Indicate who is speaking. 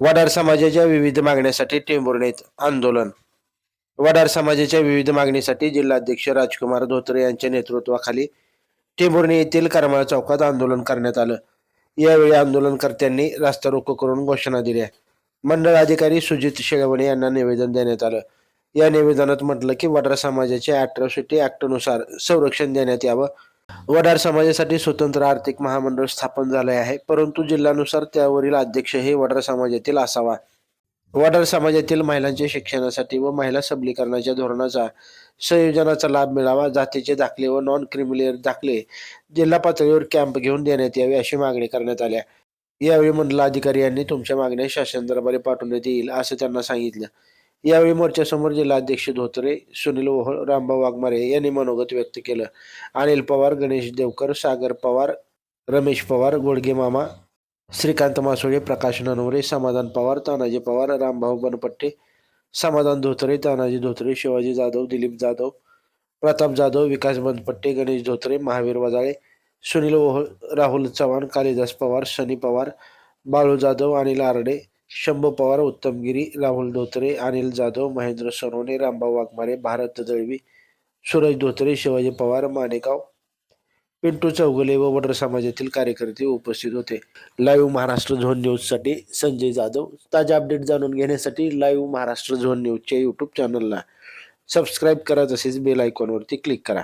Speaker 1: वडार समाजाच्या विविध मागण्यासाठी टेंभुर्णीत आंदोलन. वडार समाजाच्या विविध मागणीसाठी जिल्हाध्यक्ष राजकुमार धोत्रे यांच्या नेतृत्वाखाली टेंभुर्णी येथील करमाळ चौकात आंदोलन करण्यात आलं. यावेळी आंदोलनकर्त्यांनी रास्ता रोको करून घोषणा दिल्या. मंडळ अधिकारी सुजित शेळवणे यांना निवेदन देण्यात आलं. या निवेदनात म्हटलं की वडार समाजाच्या अॅट्रॉसिटी ऍक्टनुसार संरक्षण देण्यात यावं वडार समाजासाठी स्वतंत्र आर्थिक महामंडळ स्थापन झाले आहे. परंतु जिल्ह्यानुसार त्यावरील अध्यक्ष हे वडार समाजातील असावा. वडार समाजातील महिलांच्या शिक्षणासाठी व महिला सबलीकरणाच्या धोरणाचा संयोजनाचा लाभ मिळावा. जातीचे दाखले व नॉन क्रिमिलियर दाखले जिल्हा पातळीवर कॅम्प घेऊन देण्यात यावे अशी मागणी करण्यात आल्या यावेळी मंडलाधिकारी यांनी तुमच्या मागण्या शासन दरबारी पाठवण्यात येईल असं त्यांना सांगितलं. यावेळी मोर्चासमोर जिल्हाध्यक्ष धोत्रे सुनील ओहळ रामभाऊ वाघमारे यांनी मनोगत व्यक्त केलं. अनिल पवार गणेश देवकर सागर पवार रमेश पवार गोडगे मामा श्रीकांत मासोळे प्रकाश ननवरे समाधान पवार तानाजी पवार रामभाऊ बनपट्टे समाधान धोत्रे तानाजी धोत्रे शिवाजी जाधव दिलीप जाधव प्रताप जाधव विकास बनपट्टे गणेश धोत्रे महावीर वजाळे सुनील ओहळ राहुल चव्हाण कालिदास पवार शनी पवार बाळू जाधव अनिल आरडे शंभू पवार उत्तमगिरी राहुल धोत्रे अनिल जाधव महेंद्र सोनवणे रामभाऊ वाघमारे भारत दळवी सूरज धोत्रे शिवाजी पवार माणेगाव पिंटू चौगुले व वडर समाजातील कार्यकर्ते उपस्थित होते. लाईव्ह महाराष्ट्र झोन न्यूजसाठी संजय जाधव. ताज्या अपडेट जाणून घेण्यासाठी लाईव्ह महाराष्ट्र झोन न्यूजच्या यूट्यूब चॅनलला सबस्क्राईब करा. तसेच बेल आयकॉनवरती क्लिक करा.